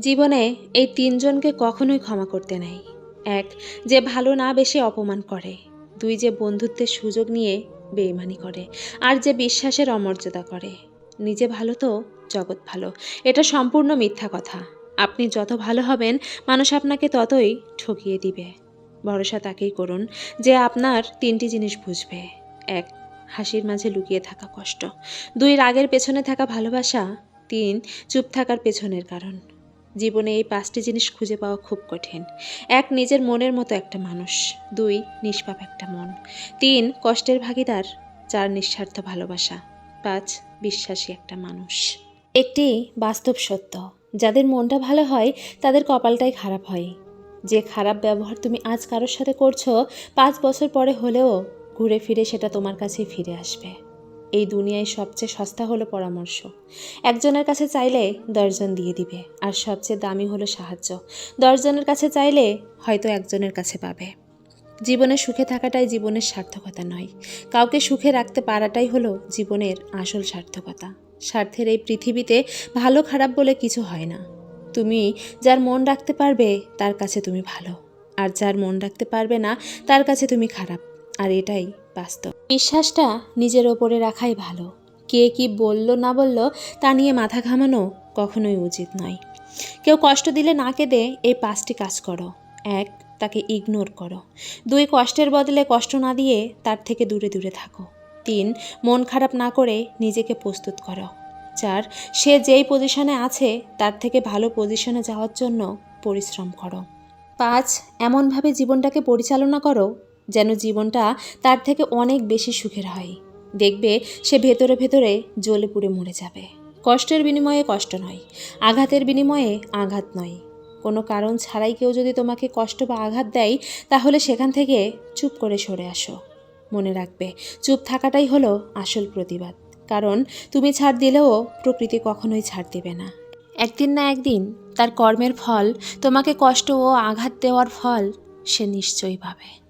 জীবনে এই তিনজনকে কখনোই ক্ষমা করতে নেই। এক, যে ভালো না বেশি অপমান করে। দুই, যে বন্ধুত্বের সুযোগ নিয়ে বেইমানি করে। আর যে বিশ্বাসের অমর্যাদা করে। নিজে ভালো তো, জগৎ ভালো। এটা সম্পূর্ণ মিথ্যা কথা। আপনি যত ভালো হবেন, মানুষ আপনাকে ততই ঠকিয়ে দিবে। ভরসা তাকেই করুন যে আপনার তিনটি জিনিস বুঝবে। এক, হাসির মাঝে লুকিয়ে থাকা কষ্ট। দুই, রাগের পেছনে থাকা ভালোবাসা। তিন, চুপ থাকার পেছনের কারণ। জীবনে এই পাঁচটি জিনিস খুঁজে পাওয়া খুব কঠিন। এক, নিজের মনের মতো একটা মানুষ। দুই, নিষ্পাপ একটা মন। তিন, কষ্টের ভাগিদার, চার, নিঃস্বার্থ ভালোবাসা। পাঁচ, বিশ্বাসী একটা মানুষ। একটি বাস্তব সত্য। যাদের মনটা ভালো হয়, তাদের কপালটাই খারাপ হয়। যে খারাপ ব্যবহার তুমি আজ কারোর সাথে করছ, পাঁচ বছর পরে হলেও ঘুরে ফিরে সেটা তোমার কাছেই ফিরে আসবে। এই দুনিয়ায় সবচেয়ে সস্তা হলো পরামর্শ। একজনের কাছে চাইলে দশজন দিয়ে দিবে, আর সবচেয়ে দামি হলো সাহায্য। দশজনের কাছে চাইলে হয়তো একজনের কাছে পাবে। জীবনে সুখে থাকাটাই জীবনের সার্থকতা নয়। কাউকে সুখে রাখতে পারাটাই হলো জীবনের আসল সার্থকতা। স্বার্থের এই পৃথিবীতে ভালো খারাপ বলে কিছু হয় না। তুমি যার মন রাখতে পারবে, তার কাছে তুমি ভালো। আর যার মন রাখতে পারবে না, তার কাছে তুমি খারাপ। আর এটাই বাস্তব। বিশ্বাসটা নিজের ওপরে রাখাই ভালো। কে কি বলল না বলল তা নিয়ে মাথা ঘামানো কখনোই উচিত নয়। কেউ কষ্ট দিলে না কেঁদে এই পাঁচটি কাজ করো। এক, তাকে ইগনোর করো। দুই, কষ্টের বদলে কষ্ট না দিয়ে তার থেকে দূরে দূরে থাকো। তিন, মন খারাপ না করে নিজেকে প্রস্তুত করো। চার, সে যেই পজিশনে আছে তার থেকে ভালো পজিশনে যাওয়ার জন্য পরিশ্রম করো। পাঁচ, এমনভাবে জীবনটাকে পরিচালনা করো যেন জীবনটা তার থেকে অনেক বেশি সুখের হয়। দেখবে সে ভেতরে ভেতরে জ্বলে পুড়ে মরে যাবে। কষ্টের বিনিময়ে কষ্ট নয়, আঘাতের বিনিময়ে আঘাত নয়। কোনো কারণ ছাড়াই কেউ যদি তোমাকে কষ্ট বা আঘাত দেয়, তাহলে সেখান থেকে চুপ করে সরে আসো। মনে রাখবে, চুপ থাকাটাই হলো আসল প্রতিবাদ। কারণ তুমি ছাড় দিলেও প্রকৃতি কখনোই ছাড় দেবে না। একদিন না একদিন তার কর্মের ফল, তোমাকে কষ্ট ও আঘাত দেওয়ার ফল সে নিশ্চয়ই পাবে।